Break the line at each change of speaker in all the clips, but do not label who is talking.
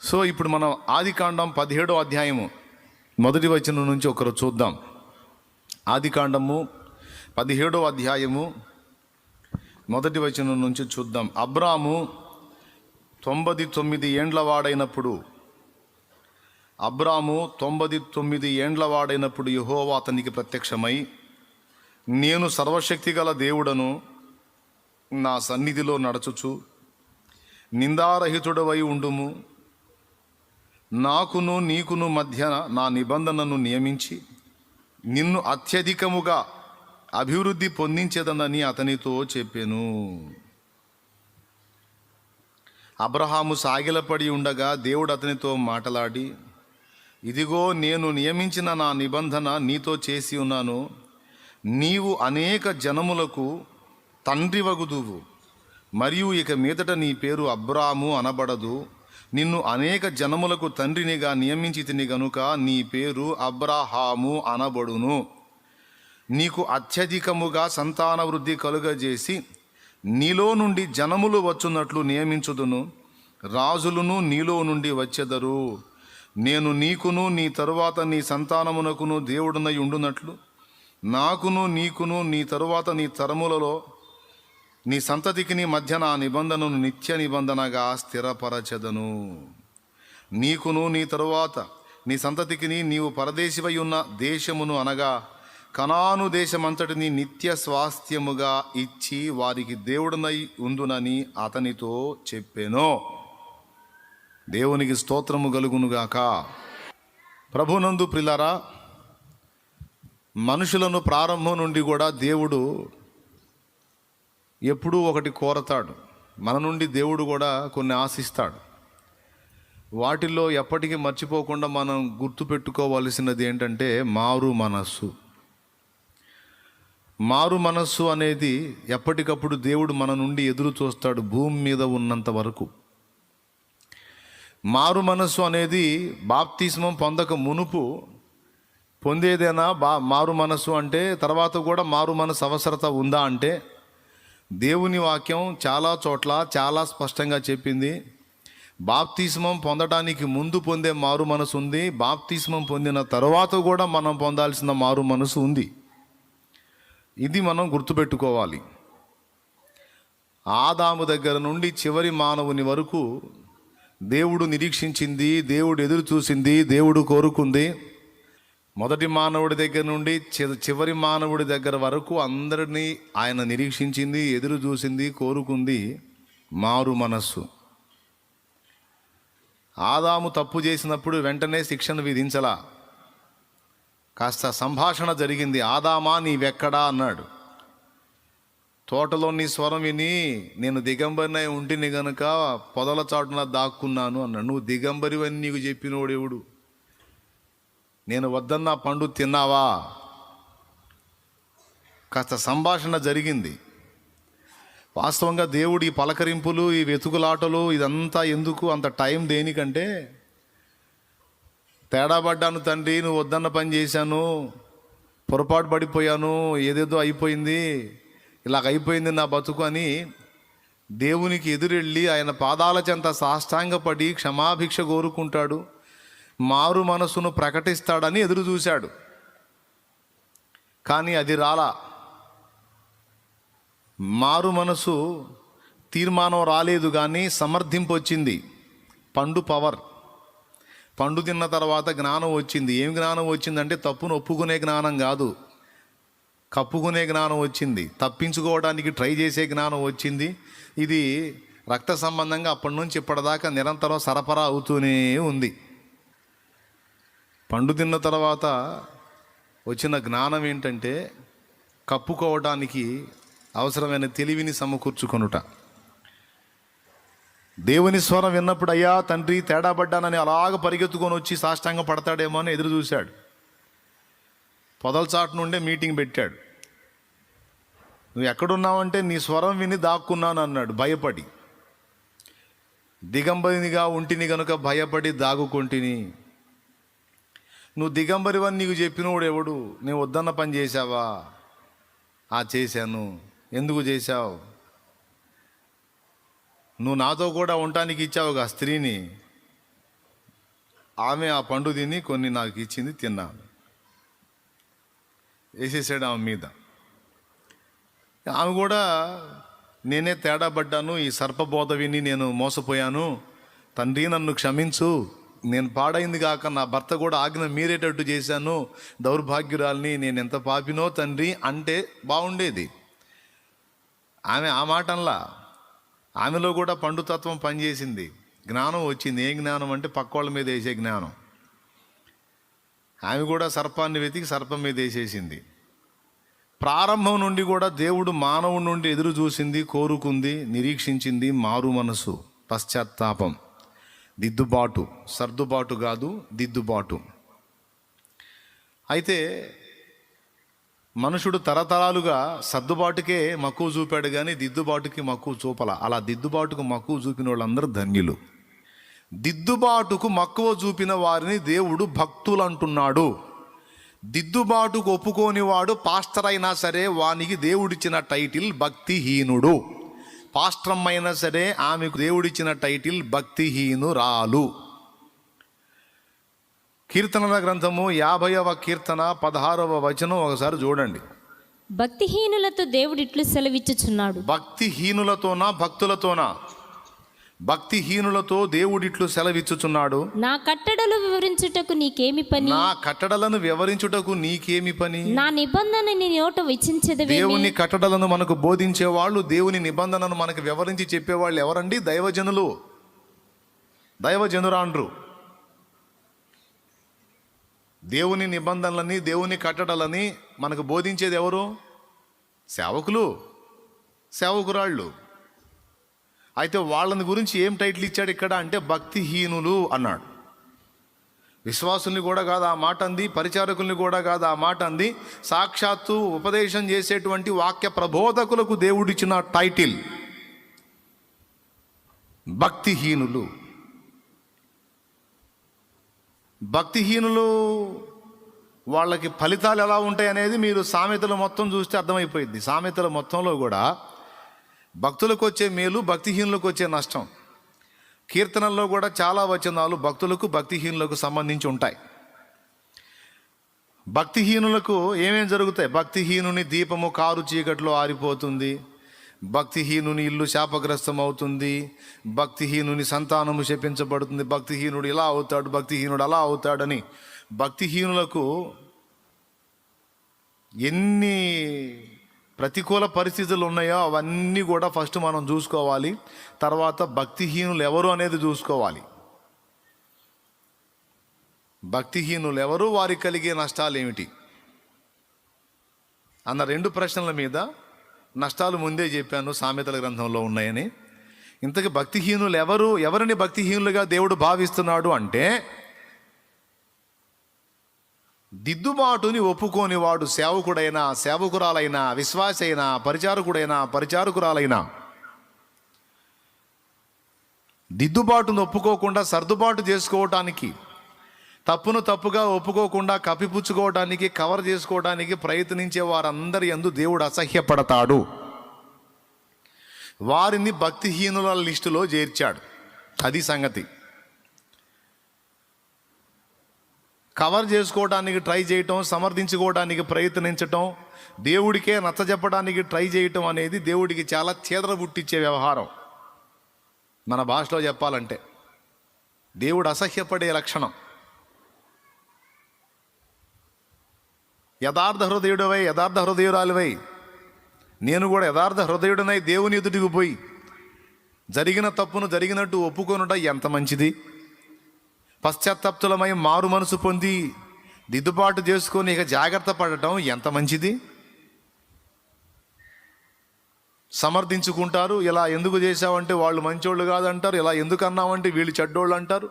So ఇప్పుడు మనం ఆది కాండం పదిహేడో అధ్యాయము మొదటి వచనం నుంచి ఒకరు చూద్దాం. ఆది కాండము పదిహేడో అధ్యాయము మొదటి వచనం నుంచి చూద్దాం. అబ్రాము తొంభై తొమ్మిది ఏండ్ల వాడైనప్పుడు అబ్రాము తొంభై తొమ్మిది ఏండ్ల వాడైనప్పుడు అతనికి ప్రత్యక్షమై నేను సర్వశక్తి గల దేవుడను నా సన్నిధిలో నడచుచు నిందారహితుడవై ఉండుము. నాకును నీకును మధ్య నా నిబంధనను నియమించి నిన్ను అత్యధికముగా అభివృద్ధి పొందించేదనని అతనితో చెప్పాను. అబ్రహాము సాగిలపడి ఉండగా దేవుడు అతనితో మాటలాడి ఇదిగో నేను నియమించిన నా నిబంధన నీతో చేసి ఉన్నాను. నీవు అనేక జనములకు తండ్రి వగుదువు మరియు ఇక మీదట నీ పేరు అబ్రాము అనబడదు. నిన్ను అనేక జనములకు తండ్రినిగా నియమించి తిని గనుక నీ పేరు అబ్రాహాము అనబడును. నీకు అత్యధికముగా సంతాన వృద్ధి కలుగజేసి నీలో నుండి జనములు వచ్చున్నట్లు నియమించుదును. రాజులను నీలో నుండి వచ్చెదరు. నేను నీకును నీ తరువాత నీ సంతానమునకును దేవుడునై ఉండునట్లు. నాకును నీకును నీ తరువాత నీ తరములలో నీ సంతతికి నీ మధ్య నా నిబంధనను నిత్య నిబంధనగా స్థిరపరచెదను. నీకును నీ తరువాత నీ సంతతికిని నీవు పరదేశివై ఉన్న దేశమును అనగా కనాను దేశమంతటిని నిత్య స్వాస్థ్యముగా ఇచ్చి వారికి దేవుడునై ఉందునని అతనితో చెప్పాను. దేవునికి స్తోత్రము కలుగునుగాక ప్రభునందు ప్రిలరా మనుషులను ప్రారంభం నుండి కూడా దేవుడు ఎప్పుడూ ఒకటి కోరతాడు. మన నుండి దేవుడు కూడా కొన్ని ఆశిస్తాడు. వాటిల్లో ఎప్పటికీ మర్చిపోకుండా మనం గుర్తుపెట్టుకోవలసినది ఏంటంటే మారు మనస్సు. మారు మనస్సు అనేది ఎప్పటికప్పుడు దేవుడు మన నుండి ఎదురు చూస్తాడు భూమి మీద ఉన్నంత వరకు. మారు మనస్సు అనేది బాప్తిస్మం పొందక మునుపు పొందేదేనా? బా మారు మనస్సు అంటే తర్వాత కూడా మారు మనసు అవసరత ఉందా అంటే దేవుని వాక్యం చాలా చోట్ల చాలా స్పష్టంగా చెప్పింది. బాప్తిస్మం పొందడానికి ముందు పొందే మారు మనసు ఉంది. బాప్తిస్మం పొందిన తర్వాత కూడా మనం పొందాల్సిన మారు మనసు ఉంది. ఇది మనం గుర్తుపెట్టుకోవాలి. ఆదాము దగ్గర నుండి చివరి మానవుని వరకు దేవుడు నిరీక్షించింది దేవుడు ఎదురు చూసింది దేవుడు కోరుకుంది. మొదటి మానవుడి దగ్గర నుండి చి- చివరి మానవుడి దగ్గర వరకు అందరినీ ఆయన నిరీక్షించింది ఎదురు చూసింది కోరుకుంది మారు మనస్సు. ఆదాము తప్పు చేసినప్పుడు వెంటనే శిక్షను విధించలా. కాస్త సంభాషణ జరిగింది ఆదామా నీవెక్కడా? అన్నాడు. తోటలో నీ స్వరం విని నేను దిగంబరినై ఉంటిని గనుక పొదల చాటున దాక్కున్నాను అన్నాడు. నువ్వు దిగంబరివని నీకు చెప్పినోడెవడు? నేను వద్దన్న పండు తిన్నావా? కాస్త సంభాషణ జరిగింది. వాస్తవంగా దేవుడు ఈ పలకరింపులు ఈ వెతుకులాటలు ఇదంతా ఎందుకు అంత టైం దేనికంటే తేడా పడ్డాను తండ్రి నువ్వు వద్దన్న పని చేశాను పొరపాటు పడిపోయాను ఏదేదో అయిపోయింది ఇలాగ అయిపోయింది నా బతుకు అని దేవునికి ఎదురెళ్ళి ఆయన పాదాల చెంత సాష్టాంగపడి క్షమాభిక్ష కోరుకుంటాడు. మారు మనసును ప్రకటిస్తాడని ఎదురు చూశాడు. కానీ అది రాలా. మారు మనసు తీర్మానం రాలేదు కానీ సమర్థింపు వచ్చింది. పండు పవర్. పండు తిన్న తర్వాత జ్ఞానం వచ్చింది. ఏం జ్ఞానం వచ్చిందంటే తప్పును ఒప్పుకునే జ్ఞానం కాదు. కప్పుకునే జ్ఞానం వచ్చింది. తప్పించుకోవడానికి ట్రై చేసే జ్ఞానం వచ్చింది. ఇది రక్త సంబంధంగా అప్పటి నుంచి ఇప్పటిదాకా నిరంతరం సరఫరా అవుతూనే ఉంది. పండు తిన్న తర్వాత వచ్చిన జ్ఞానం ఏంటంటే కప్పుకోవడానికి అవసరమైన తెలివిని సమకూర్చుకొనుట. దేవుని స్వరం విన్నప్పుడు అయ్యా తండ్రి తేడా పడ్డానని అలాగ పరిగెత్తుకొని వచ్చి సాష్టాంగం పడతాడేమో అని ఎదురు చూశాడు. పొదలచాటు నుండే మీటింగ్ పెట్టాడు. నువ్వు ఎక్కడున్నావంటే నీ స్వరం విని దాక్కున్నాను అన్నాడు భయపడి. దిగంబరినిగా ఉంటిని గనుక భయపడి దాగుకొంటిని నువ్వు దిగంబరివని నీకు చెప్పినోడు ఎవడు? నేను వద్దన్న పని చేశావా? ఆ చేశాను. ఎందుకు చేశావు? నువ్వు నాతో కూడా ఉండటానికి ఇచ్చావుగా స్త్రీని. ఆమె ఆ పండు తిని కొన్ని నాకు ఇచ్చింది తిన్నాను. వేసేసాడు ఆమె మీద. ఆమె కూడా నేనే తేడా పడ్డాను ఈ సర్పబోధ విని నేను మోసపోయాను. తండ్రి నన్ను క్షమించు. నేను పాడైంది కాక నా భర్త కూడా ఆజ్ఞ మీరేటట్టు చేశాను. దౌర్భాగ్యురాల్ని నేను ఎంత పాపినో తండ్రి అంటే బాగుండేది. ఆమె ఆ మాటంలా ఆమెలో కూడా పండుతత్వం పనిచేసింది. జ్ఞానం వచ్చింది. ఏ జ్ఞానం అంటే పక్కోళ్ళ మీద వేసే జ్ఞానం. ఆమె కూడా సర్పాన్ని వెతికి సర్పం మీద వేసేసింది. ప్రారంభం నుండి కూడా దేవుడు మానవుడి నుండి ఎదురు చూసింది కోరుకుంది నిరీక్షించింది మారు మనసు పశ్చాత్తాపం. దిద్దుబాటు సర్దుబాటు కాదు దిద్దుబాటు. అయితే మనుషుడు తరతరాలుగా సర్దుబాటుకే మక్కువ చూపాడు కానీ దిద్దుబాటుకి మక్కువ చూపల. అలా దిద్దుబాటుకు మక్కువ చూపిన వాళ్ళందరూ ధన్యులు. దిద్దుబాటుకు మక్కువ చూపిన వారిని దేవుడు భక్తులు అంటున్నాడు దిద్దుబాటుకు ఒప్పుకోని వాడు పాస్టర్ అయినా సరే వానికి దేవుడిచ్చిన టైటిల్ భక్తిహీనుడు. పాస్ట్రమ్ అయినా సరే ఆమెకు దేవుడిచ్చిన టైటిల్ భక్తిహీనురాలు. కీర్తనల గ్రంథము యాభైవ కీర్తన పదహారవ వచనం ఒకసారి చూడండి.
భక్తిహీనులతో దేవుడిట్లు సెలవిచ్చుచున్నాడు.
భక్తిహీనులతోనా భక్తులతోనా? భక్తిహీనులతో దేవుడిట్లు సెలవిచ్చుచున్నాడు.
నా కట్టడలు వివరించుటకు నీకేమి పని?
నా కట్టడలను వివరించుటకు నీకేమి పని?
నా నిబంధన నీ నోట విచించదవే
దేవుని కట్టడలను మనకు బోధించే వాళ్ళు దేవుని నిబంధనను మనకు వివరించి చెప్పేవాళ్ళు ఎవరండి? దైవజనులు. దైవజనురాండ్రు. దేవుని నిబంధనలని దేవుని కట్టడలని మనకు బోధించేది ఎవరు? సేవకులు. సేవకురాళ్ళు. అయితే వాళ్ళని గురించి ఏం టైటిల్ ఇచ్చాడు ఇక్కడ అంటే భక్తిహీనులు అన్నాడు. విశ్వాసుల్ని కూడా కాదు ఆ మాట అంది పరిచారకుల్ని కూడా కాదు ఆ మాట అంది. సాక్షాత్తు ఉపదేశం చేసేటువంటి వాక్య ప్రబోధకులకు దేవుడిచ్చిన టైటిల్ భక్తిహీనులు. భక్తిహీనులు వాళ్ళకి ఫలితాలు ఎలా ఉంటాయి అనేది మీరు సామెతలు మొత్తం చూస్తే అర్థమైపోయింది సామెతల మొత్తంలో కూడా భక్తులకు వచ్చే మేలు భక్తిహీనులకు వచ్చే నష్టం. కీర్తనల్లో కూడా చాలా వచనాలు భక్తులకు భక్తిహీనులకు సంబంధించి ఉంటాయి. భక్తిహీనులకు ఏమేం జరుగుతాయి? భక్తిహీనుని దీపము కారు చీకట్లో ఆరిపోతుంది. భక్తిహీనుని ఇల్లు శాపగ్రస్తం అవుతుంది భక్తిహీనుని సంతానము శపించబడుతుంది. భక్తిహీనుడు ఇలా అవుతాడు భక్తిహీనుడు అలా అవుతాడని భక్తిహీనులకు ఎన్ని ప్రతికూల పరిస్థితులు ఉన్నాయో అవన్నీ కూడా ఫస్ట్ మనం చూసుకోవాలి. తర్వాత భక్తిహీనులు ఎవరు అనేది చూసుకోవాలి. భక్తిహీనులు ఎవరు? వారికి కలిగే నష్టాలు ఏమిటి? అన్న రెండు ప్రశ్నల మీద నష్టాలు ముందే చెప్పాను సామెతల గ్రంథంలో ఉన్నాయని. ఇంతకు భక్తిహీనులు ఎవరు? ఎవరిని భక్తిహీనులుగా దేవుడు భావిస్తున్నాడు అంటే దిద్దుబాటుని ఒప్పుకోని వాడు సేవకుడైనా సేవకురాలైనా విశ్వాసైనా పరిచారకుడైనా పరిచారకురాలైనా. దిద్దుబాటును ఒప్పుకోకుండా సర్దుబాటు చేసుకోవటానికి తప్పును తప్పుగా ఒప్పుకోకుండా కప్పిపుచ్చుకోవడానికి కవర్ చేసుకోవడానికి ప్రయత్నించే వారందరి ఎందు దేవుడు అసహ్యపడతాడు. వారిని భక్తిహీనుల లిస్టులో చేర్చాడు. అది సంగతి. కవర్ చేసుకోవడానికి ట్రై చేయటం సమర్థించుకోవడానికి ప్రయత్నించటం దేవుడికే నచ్చజెప్పడానికి ట్రై చేయటం అనేది దేవుడికి చాలా చేదర పుట్టించే వ్యవహారం. మన భాషలో చెప్పాలంటే దేవుడు అసహ్యపడే లక్షణం. యథార్థ హృదయుడవై యథార్థ హృదయురాలివై నేను కూడా యథార్థ హృదయుడనై దేవుని ఎదుటికి పోయి జరిగిన తప్పును జరిగినట్టు ఒప్పుకొనుట ఎంత మంచిది? పశ్చాత్తాప్తులమై మారు మనసు పొంది దిద్దుబాటు చేసుకొని ఇక జాగ్రత్త పడటం ఎంత మంచిది? సమర్థించుకుంటారు. ఇలా ఎందుకు చేశావంటే వాళ్ళు మంచోళ్ళు కాదంటారు. ఇలా ఎందుకు అన్నావంటే వీళ్ళు చెడ్డోళ్ళు అంటారు.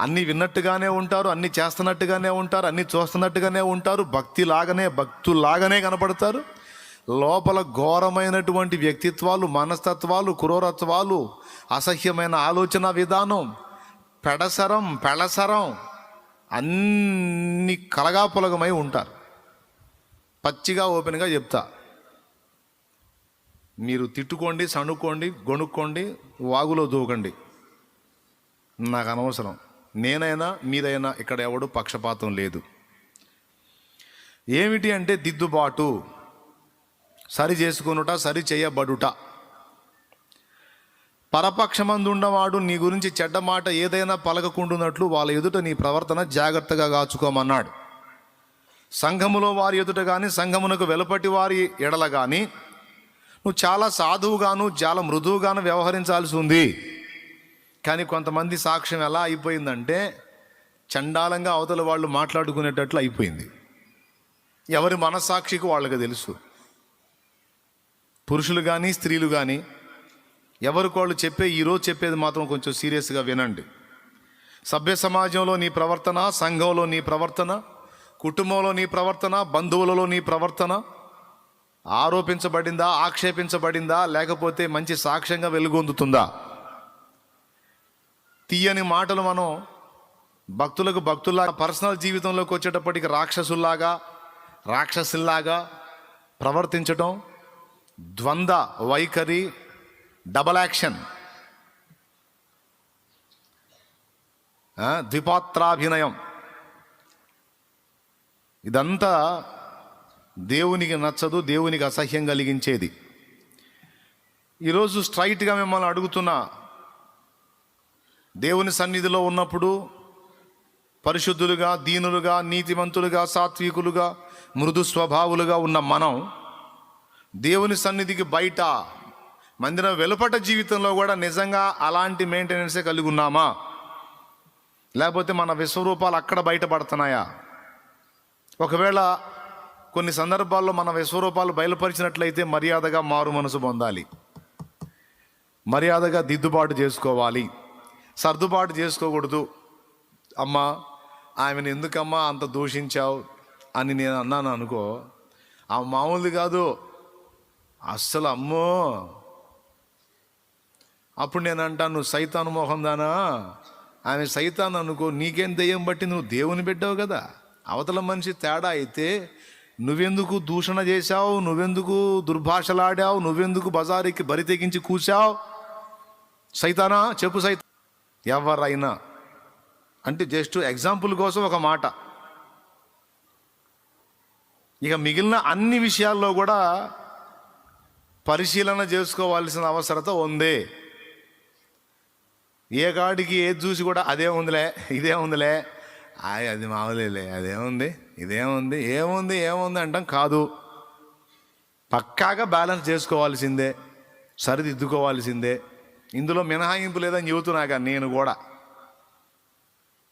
అన్నీ విన్నట్టుగానే ఉంటారు అన్నీ చేస్తున్నట్టుగానే ఉంటారు అన్నీ చూస్తున్నట్టుగానే ఉంటారు. భక్తి లాగానే భక్తులాగానే కనపడతారు. లోపల ఘోరమైనటువంటి వ్యక్తిత్వాలు మనస్తత్వాలు క్రూరత్వాలు అసహ్యమైన ఆలోచన విధానం పెడసరం పెళసరం అన్ని కలగాపులగమై ఉంటారు. పచ్చిగా ఓపెన్గా చెప్తా. మీరు తిట్టుకోండి సణుక్కోండి గొనుక్కోండి వాగులో దూకండి. నాకు అనవసరం. నేనైనా మీరైనా ఇక్కడ ఎవడు పక్షపాతం లేదు. ఏమిటి అంటే దిద్దుబాటు. సరి చేసుకొనుట సరి చేయబడుట. పరపక్షమందుండవాడు నీ గురించి చెడ్డ మాట ఏదైనా పలకకుండునట్లు వాళ్ళ ఎదుట నీ ప్రవర్తన జాగ్రత్తగా కాచుకోమన్నాడు. సంఘములో వారి ఎదుట కానీ సంఘమునకు వెలుపటి వారి ఎడల కానీ నువ్వు చాలా సాధువుగాను చాలా మృదువుగాను వ్యవహరించాల్సి ఉంది. కానీ కొంతమంది సాక్ష్యం ఎలా అయిపోయిందంటే చండాలంగా అవతల వాళ్ళు మాట్లాడుకునేటట్లు అయిపోయింది. ఎవరి మనస్సాక్షికి వాళ్ళకి తెలుసు. పురుషులు కానీ స్త్రీలు కానీ ఎవరికి వాళ్ళు చెప్పే ఈరోజు చెప్పేది మాత్రం కొంచెం సీరియస్గా వినండి. సభ్య సమాజంలో నీ ప్రవర్తన సంఘంలో నీ ప్రవర్తన కుటుంబంలో నీ ప్రవర్తన బంధువులలో నీ ప్రవర్తన ఆరోపించబడిందా ఆక్షేపించబడిందా లేకపోతే మంచి సాక్ష్యంగా వెలుగొందుతుందా? తీయని మాటలు మనం భక్తులకు భక్తుల్లాగా పర్సనల్ జీవితంలోకి వచ్చేటప్పటికి రాక్షసుల్లాగా రాక్షసుల్లాగా ప్రవర్తించటం ద్వంద్వ వైఖరి డబల్ యాక్షన్ ద్విపాత్రాభినయం ఇదంతా దేవునికి నచ్చదు దేవునికి అసహ్యం కలిగించేది. ఈరోజు స్ట్రైట్గా మిమ్మల్ని అడుగుతున్నా దేవుని సన్నిధిలో ఉన్నప్పుడు పరిశుద్ధులుగా దీనులుగా నీతిమంతులుగా సాత్వికులుగా మృదు స్వభావులుగా ఉన్న మనం దేవుని సన్నిధికి బయట మందిరం వెలుపట జీవితంలో కూడా నిజంగా అలాంటి మెయింటెనెన్సే కలిగి ఉన్నామా? లేకపోతే మన విశ్వరూపాలు అక్కడ బయటపడుతున్నాయా? ఒకవేళ కొన్ని సందర్భాల్లో మన విశ్వరూపాలు బయలుపరిచినట్లయితే మర్యాదగా మారు మనసు పొందాలి. మర్యాదగా దిద్దుబాటు చేసుకోవాలి. సర్దుబాటు చేసుకోకూడదు. అమ్మా ఆమెను ఎందుకమ్మా అంత దూషించావు అని నేను అన్నాను అనుకో ఆ మామూలు కాదు. అస్సలు అమ్మో! అప్పుడు నేను అంటాను నువ్వు సైతాను మోహం దానా? ఆమె సైతాన్ అనుకో నీకేం దెయ్యం బట్టి నువ్వు దేవుని పెట్టావు కదా. అవతల మనిషి తేడా అయితే నువ్వెందుకు దూషణ చేశావు? నువ్వెందుకు దుర్భాషలాడావు? నువ్వెందుకు బజారుకి బరి తెగించి కూసావు సైతానా? చెప్పు సైతా ఎవరైనా. అంటే జస్ట్ ఎగ్జాంపుల్ కోసం ఒక మాట. ఇక మిగిలిన అన్ని విషయాల్లో కూడా పరిశీలన చేసుకోవాల్సిన అవసరత ఉంది. ఏ కాడికి ఏది చూసి కూడా అదే ఉందిలే ఇదే ఉందిలే. ఆయ్ అది మామూలేలే అదేముంది ఇదేముంది ఏముంది ఏముంది అంటాం కాదు. పక్కాగా బ్యాలెన్స్ చేసుకోవాల్సిందే సరిదిద్దుకోవాల్సిందే. ఇందులో మినహాయింపు లేదని చెబుతున్నాక నేను కూడా.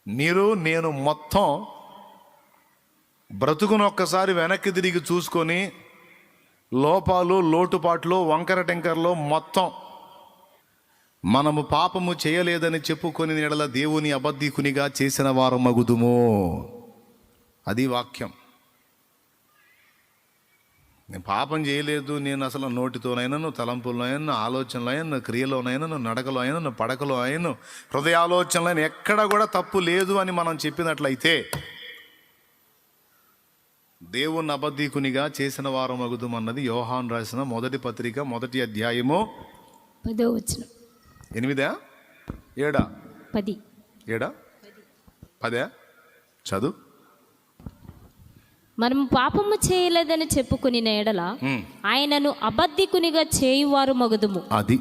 మీరు నేను మొత్తం బ్రతుకును ఒక్కసారి వెనక్కి తిరిగి చూసుకొని లోపాలు లోటుపాట్లు వంకర టెంకర్లు మొత్తం మనము పాపము చేయలేదని చెప్పుకొని నెడల దేవుని అబద్ధికునిగా చేసిన వారు మగుదుము. అది వాక్యం. నేను పాపం చేయలేదు నేను అసలు నోటితోనైనా తలంపుల్లోనైనా ఆలోచనలో క్రియలోనైనా నడకలో అయినా పడకలో అయినా హృదయ ఎక్కడ కూడా తప్పు లేదు అని మనం చెప్పినట్లయితే దేవుని అబద్ధికునిగా చేసిన వారం అగుదుమన్నది యోహాన్ రాసిన మొదటి పత్రిక మొదటి అధ్యాయము
పదో వచ్చిన
ఎనిమిదా? ఏడా?
పది.
ఏడా? పదే? చదువు?
మనము పాపము చేయలేదని చెప్పుకుని ఎడల ఆయనను అబద్ధికునిగా చేయువారు మగుదుము.
అది.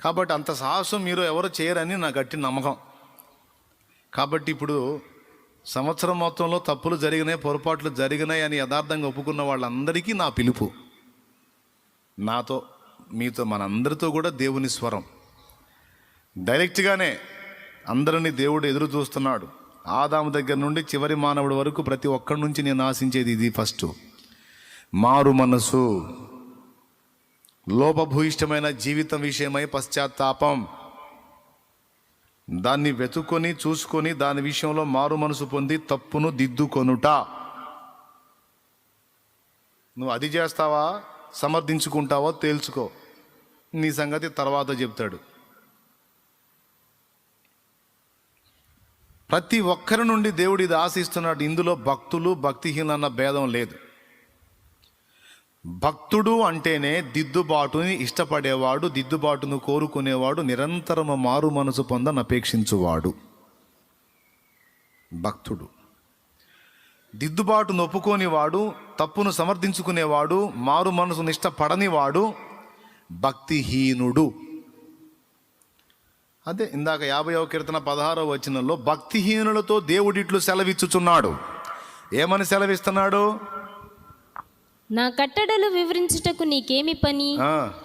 కాబట్టి అంత సాహసం మీరు ఎవరు చేయరని నా గట్టి నమ్మకం. కాబట్టి ఇప్పుడు సంవత్సరం మొత్తంలో తప్పులు జరిగినాయి పొరపాట్లు జరిగినాయి అని యథార్థంగా ఒప్పుకున్న వాళ్ళందరికీ నా పిలుపు. నాతో. మీతో మనందరితో కూడా దేవుని స్వరం. డైరెక్ట్గానే అందరినీ దేవుడు ఎదురు చూస్తున్నాడు. ఆదాము దగ్గర నుండి చివరి మానవుడి వరకు ప్రతి ఒక్కరి నుంచి నేను ఆశించేది ఇది ఫస్ట్. మారు మనసు. లోపభూయిష్టమైన జీవితం విషయమై పశ్చాత్తాపం. దాన్ని వెతుక్కొని చూసుకొని దాని విషయంలో మారు మనసు పొంది తప్పును దిద్దుకొనుట. నువ్వు అది చేస్తావా? సమర్థించుకుంటావో తేల్చుకో. నీ సంగతి తర్వాత చెప్తాడు. ప్రతి ఒక్కరి నుండి దేవుడు ఇది ఆశిస్తున్నాడు. ఇందులో భక్తులు భక్తిహీనులు అన్న భేదం లేదు. భక్తుడు అంటేనే దిద్దుబాటుని ఇష్టపడేవాడు దిద్దుబాటును కోరుకునేవాడు నిరంతరము మారు మనసు పొందని అపేక్షించువాడు. భక్తుడు. దిద్దుబాటు నొప్పుకోనివాడు తప్పును సమర్థించుకునేవాడు మారు మనసును ఇష్టపడనివాడు భక్తిహీనుడు. అదే ఇందాక యాభైవ కీర్తన పదహారవ వచనంలో భక్తిహీనులతో దేవుడిట్లు సెలవిచ్చుచున్నాడు. ఏమని సెలవిస్తున్నాడు?
నా కట్టడలు వివరించుటకు నీకేమి పని?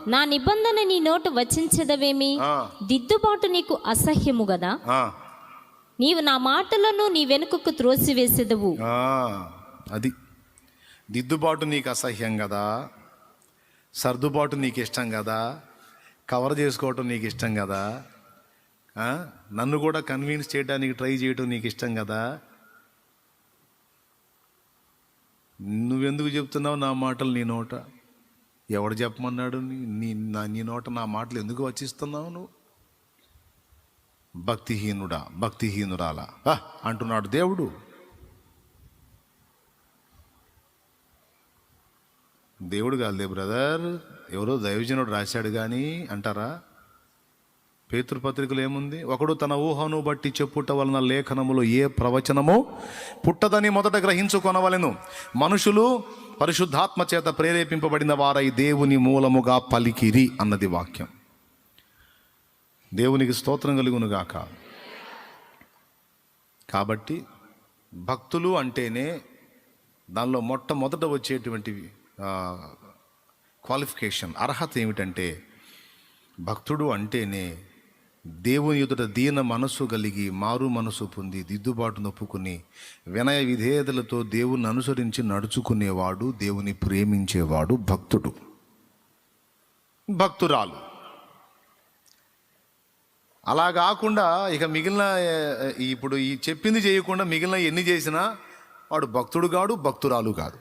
నా నిబంధన నీ నోటు వచించదవేమి? దిద్దుబాటు నీకు అసహ్యము గదా? నీవు నా మాటలను నీ వెనుకకు త్రోసివేసేదవు.
అది. దిద్దుబాటు నీకు అసహ్యం కదా. సర్దుబాటు నీకు ఇష్టం కదా. కవర్ చేసుకోవటం నీకు ఇష్టం కదా. నన్ను కూడా కన్విన్స్ చేయడానికి ట్రై చేయటం నీకు ఇష్టం కదా. నువ్వెందుకు చెప్తున్నావు నా మాటలు నీ నోట? ఎవడు చెప్పమన్నాడు నీ- నీ నా నీ నోట నా మాటలు ఎందుకు వచ్చిస్తున్నావు నువ్వు? భక్తిహీనుడా భక్తిహీనురాలా? అంటున్నాడు దేవుడు. దేవుడు కాదులే బ్రదర్. ఎవరో దైవజనుడు రాశాడు కానీ అంటారా? పేతృపత్రికలు ఏముంది? ఒకడు తన ఊహను బట్టి చెప్పుట వలన లేఖనములో ఏ ప్రవచనమో పుట్టదని మొదట గ్రహించుకొనవలెను. మనుషులు పరిశుద్ధాత్మ చేత ప్రేరేపింపబడిన వారై దేవుని మూలముగా పలికిరి అన్నది వాక్యం. దేవునికి స్తోత్రం కలుగునుగాక కాబట్టి భక్తులు అంటేనే దానిలో మొట్టమొదట వచ్చేటువంటివి క్వాలిఫికేషన్ అర్హత ఏమిటంటే భక్తుడు అంటేనే దేవుని ఎదుట దీన మనస్సు కలిగి మారు మనసు పొంది దిద్దుబాటు నొప్పుకుని వినయ విధేయతలతో దేవుని అనుసరించి నడుచుకునేవాడు దేవుని ప్రేమించేవాడు భక్తుడు. భక్తురాలు. అలా కాకుండా ఇక మిగిలిన ఇప్పుడు ఈ చెప్పింది చేయకుండా మిగిలిన ఎన్ని చేసినా వాడు భక్తుడు కాడు భక్తురాలు కాదు.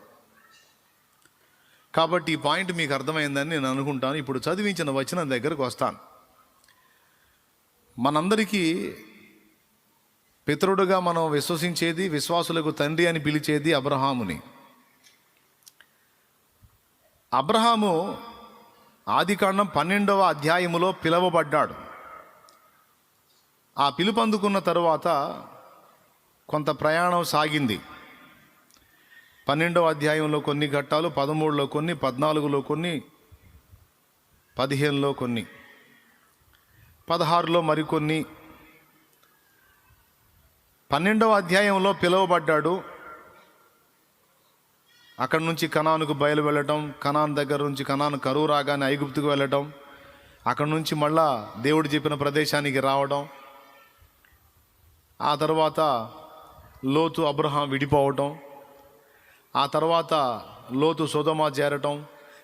కాబట్టి ఈ పాయింట్ మీకు అర్థమైందని నేను అనుకుంటాను. ఇప్పుడు చదివించిన వచనం దగ్గరకు వస్తాను. మనందరికీ పితరుడుగా మనం విశ్వసించేది విశ్వాసులకు తండ్రి అని పిలిచేది అబ్రహాముని. అబ్రహాము ఆదికాండం పన్నెండవ అధ్యాయములో పిలవబడ్డాడు. ఆ పిలుపు అందుకున్న తరువాత కొంత ప్రయాణం సాగింది. పన్నెండవ అధ్యాయంలో కొన్ని ఘట్టాలు పదమూడులో కొన్ని పద్నాలుగులో కొన్ని పదిహేనులో కొన్ని పదహారులో మరికొన్ని. పన్నెండవ అధ్యాయంలో పిలువబడ్డాడు. అక్కడి నుంచి కణానుకు బయలు వెళ్ళటం కణాన్ దగ్గర నుంచి కణాను కరువు రాగానే ఐగుప్తుకు వెళ్ళటం అక్కడి నుంచి మళ్ళా దేవుడు చెప్పిన ప్రదేశానికి రావడం ఆ తర్వాత లోతు అబ్రహాం విడిపోవటం ఆ తర్వాత లోతు సోదమా చేరటం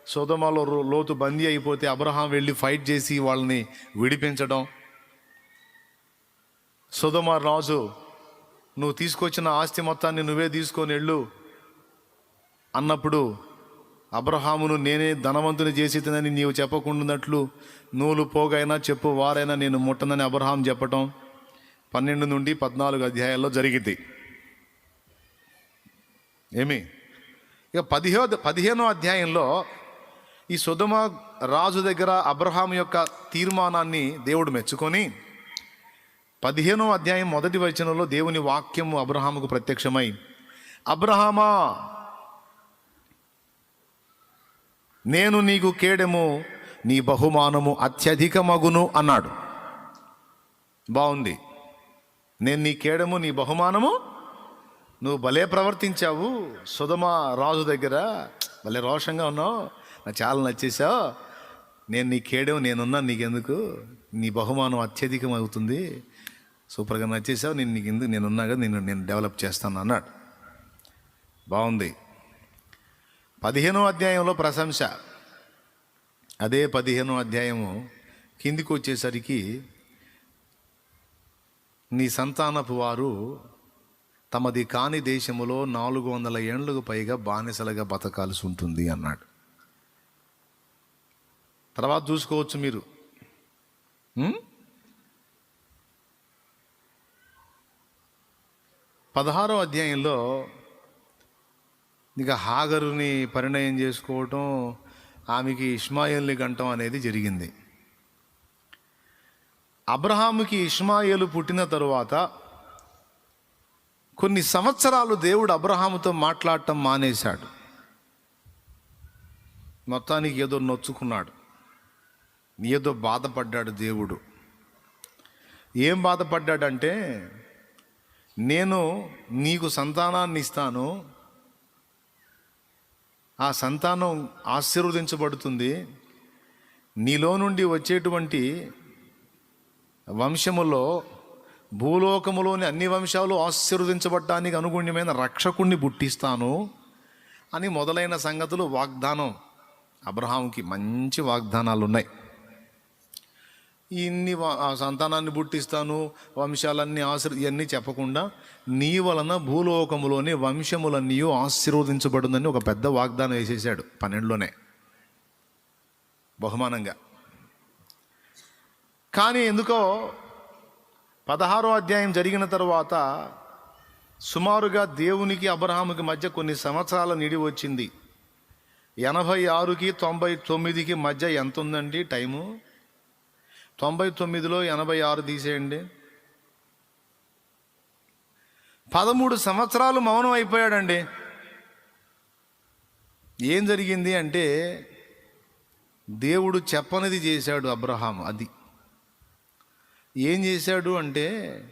సోదమాలో రో- లోతు బందీ అయిపోతే అబ్రహాం వెళ్ళి ఫైట్ చేసి వాళ్ళని విడిపించడం సోదమా రాజు నువ్వు తీసుకొచ్చిన ఆస్తి మొత్తాన్ని నువ్వే తీసుకొని వెళ్ళు అన్నప్పుడు అబ్రహామును నేనే ధనవంతుని చేసేదని నీవు చెప్పకుండానట్లు నూలు పోగైనా చెప్పు వారైనా నేను ముట్టనని అబ్రహాం చెప్పటం. పన్నెండు నుండి పద్నాలుగు అధ్యాయాల్లో జరిగింది. ఏమి? ఇక పదిహో పదిహేనో అధ్యాయంలో ఈ సుధమ రాజు దగ్గర అబ్రహాం యొక్క తీర్మానాన్ని దేవుడు మెచ్చుకొని పదిహేనో అధ్యాయం మొదటి వచనంలో దేవుని వాక్యము అబ్రహాముకు ప్రత్యక్షమై అబ్రహామా నేను నీకు కేడెము? నీ బహుమానము అత్యధికమగును అన్నాడు. బాగుంది నేను నీ కేడము నీ బహుమానము నువ్వు భలే ప్రవర్తించావు. సుధమ రాజు దగ్గర భలే రోషంగా ఉన్నావు. నాకు చాలా నచ్చేసావు నేను నీ కేడము నేనున్నా నీకెందుకు? నీ బహుమానం అత్యధికం అవుతుంది. సూపర్గా నచ్చేసావు నేను నీకు ఎందుకు నేనున్నా కదా నేను నేను డెవలప్ చేస్తాను అన్నాడు. బాగుంది. పదిహేనో అధ్యాయంలో ప్రశంస. అదే పదిహేనో అధ్యాయము కిందికి వచ్చేసరికి నీ సంతానపు వారు తమది కాని దేశములో నాలుగు వందల ఏండ్లకు పైగా బానిసలుగా బతకాల్సి ఉంటుంది అన్నాడు. తర్వాత చూసుకోవచ్చు మీరు. పదహారో అధ్యాయంలో ఇక హాగరుని పరిణయం చేసుకోవటం ఆమెకి ఇస్మాయిల్ని గంటం అనేది జరిగింది. అబ్రహాముకి ఇష్మాయేలు పుట్టిన తరువాత కొన్ని సంవత్సరాలు దేవుడు అబ్రహాముతో మాట్లాడటం మానేశాడు. మొత్తానికి ఏదో నొచ్చుకున్నాడు. ఏదో బాధపడ్డాడు దేవుడు. ఏం బాధపడ్డాడంటే నేను నీకు సంతానాన్ని ఇస్తాను. ఆ సంతానం ఆశీర్వదించబడుతుంది. నీలో నుండి వచ్చేటువంటి వంశములో భూలోకములోని అన్ని వంశాలు ఆశీర్వదించబడటానికి అనుగుణ్యమైన రక్షకుణ్ణి పుట్టిస్తాను అని మొదలైన సంగతులు వాగ్దానం. అబ్రహాంకి మంచి వాగ్దానాలు ఉన్నాయి ఇన్ని వా- సంతానాన్ని పుట్టిస్తాను వంశాలన్నీ ఆశీర్ ఇవన్నీ చెప్పకుండా నీ వలన భూలోకములోని వంశములన్నీ ఆశీర్వదించబడుందని ఒక పెద్ద వాగ్దానం వేసేసాడు పన్నెండులోనే. బహుమానంగా. కానీ ఎందుకో పదహారో అధ్యాయం జరిగిన తర్వాత సుమారుగా దేవునికి అబ్రహాముకి మధ్య కొన్ని సంవత్సరాల నిడి వచ్చింది. ఎనభై ఆరుకి తొంభై తొమ్మిదికి మధ్య ఎంత ఉందండి టైము? తొంభై తొమ్మిదిలో ఎనభై ఆరు తీసేయండి. పదమూడు సంవత్సరాలు మౌనం అయిపోయాడండి. ఏం జరిగింది అంటే దేవుడు చెప్పనిది చేశాడు అబ్రహాం అది. ఏం చేశాడు అంటే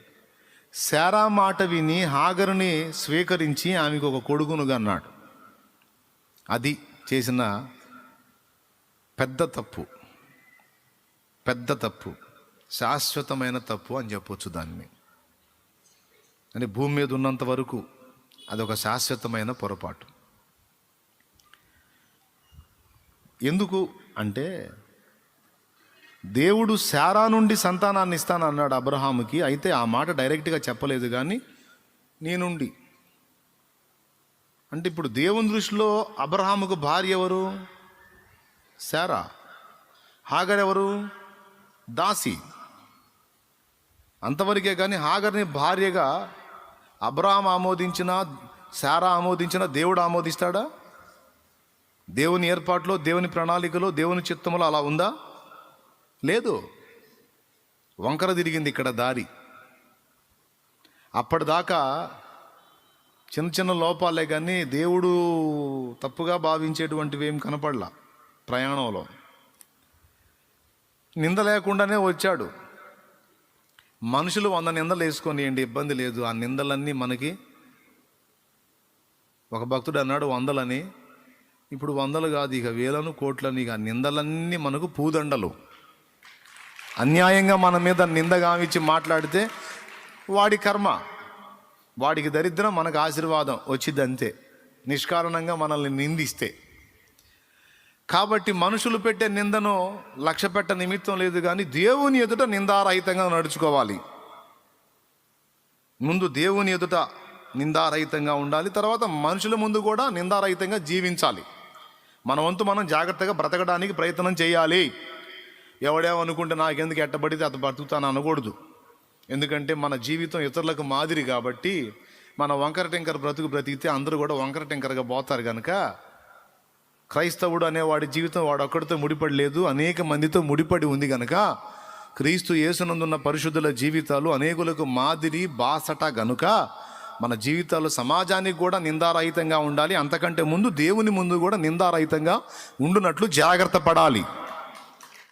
శారా మాట విని హాగరుని స్వీకరించి ఆమెకు ఒక కొడుకునుగా అన్నాడు అది చేసిన పెద్ద తప్పు. పెద్ద తప్పు. శాశ్వతమైన తప్పు అని చెప్పొచ్చు దాన్ని. అని భూమి మీద ఉన్నంత వరకు అదొక శాశ్వతమైన పొరపాటు. ఎందుకు అంటే దేవుడు శారా నుండి సంతానాన్ని ఇస్తాను అన్నాడు అబ్రహాముకి. అయితే ఆ మాట డైరెక్ట్గా చెప్పలేదు కానీ నేనుండి అంటే ఇప్పుడు దేవుని దృష్టిలో అబ్రహాముకు భార్య ఎవరు? శారా. హాగర్ ఎవరు? దాసి. అంతవరకే కానీ హాగర్ని భార్యగా అబ్రహాం ఆమోదించిన శారా ఆమోదించిన దేవుడు ఆమోదిస్తాడా? దేవుని ఏర్పాట్లో దేవుని ప్రణాళికలో దేవుని చిత్తములో అలా ఉందా? లేదు. వంకర తిరిగింది ఇక్కడ దారి. అప్పటిదాకా చిన్న చిన్న లోపాలే కానీ దేవుడు తప్పుగా భావించేటువంటివి ఏం కనపడలా ప్రయాణంలో. నింద లేకుండానే వచ్చాడు. మనుషులు వంద నిందలు వేసుకొని ఏంటి ఇబ్బంది లేదు. ఆ నిందలన్నీ మనకి ఒక భక్తుడు అన్నాడు వందలని. ఇప్పుడు వందలు కాదు ఇక వేలను కోట్లని ఇక. నిందలన్నీ మనకు పూదండలు. అన్యాయంగా మన మీద నిందగామిచ్చి మాట్లాడితే వాడి కర్మ వాడికి దరిద్రం మనకు ఆశీర్వాదం వచ్చింది అంతే నిష్కారణంగా మనల్ని నిందిస్తే. కాబట్టి మనుషులు పెట్టే నిందను లక్ష్య పెట్ట నిమిత్తం లేదు కానీ దేవుని ఎదుట నిందారహితంగా నడుచుకోవాలి. ముందు దేవుని ఎదుట నిందారహితంగా ఉండాలి తర్వాత మనుషుల ముందు కూడా నిందారహితంగా జీవించాలి. మన వంతు మనం జాగ్రత్తగా బ్రతకడానికి ప్రయత్నం చేయాలి. ఎవడేమనుకుంటే నాకెందుకు ఎట్టబడితే అత బ్రతుకుతాను అనకూడదు. ఎందుకంటే మన జీవితం ఇతరులకు మాదిరి కాబట్టి మన వంకర టెంకర బ్రతుకు బ్రతికితే అందరూ కూడా వంకర టెంకరగా పోతారు కనుక క్రైస్తవుడు అనేవాడి జీవితం వాడు ఒక్కడితో ముడిపడి లేదు అనేక మందితో ముడిపడి ఉంది కనుక క్రీస్తు యేసునందున్న పరిశుద్ధుల జీవితాలు అనేకులకు మాదిరి బాసట గనుక మన జీవితాలు సమాజానికి కూడా నిందారహితంగా ఉండాలి. అంతకంటే ముందు దేవుని ముందు కూడా నిందారహితంగా ఉండునట్లు జాగ్రత్త పడాలి.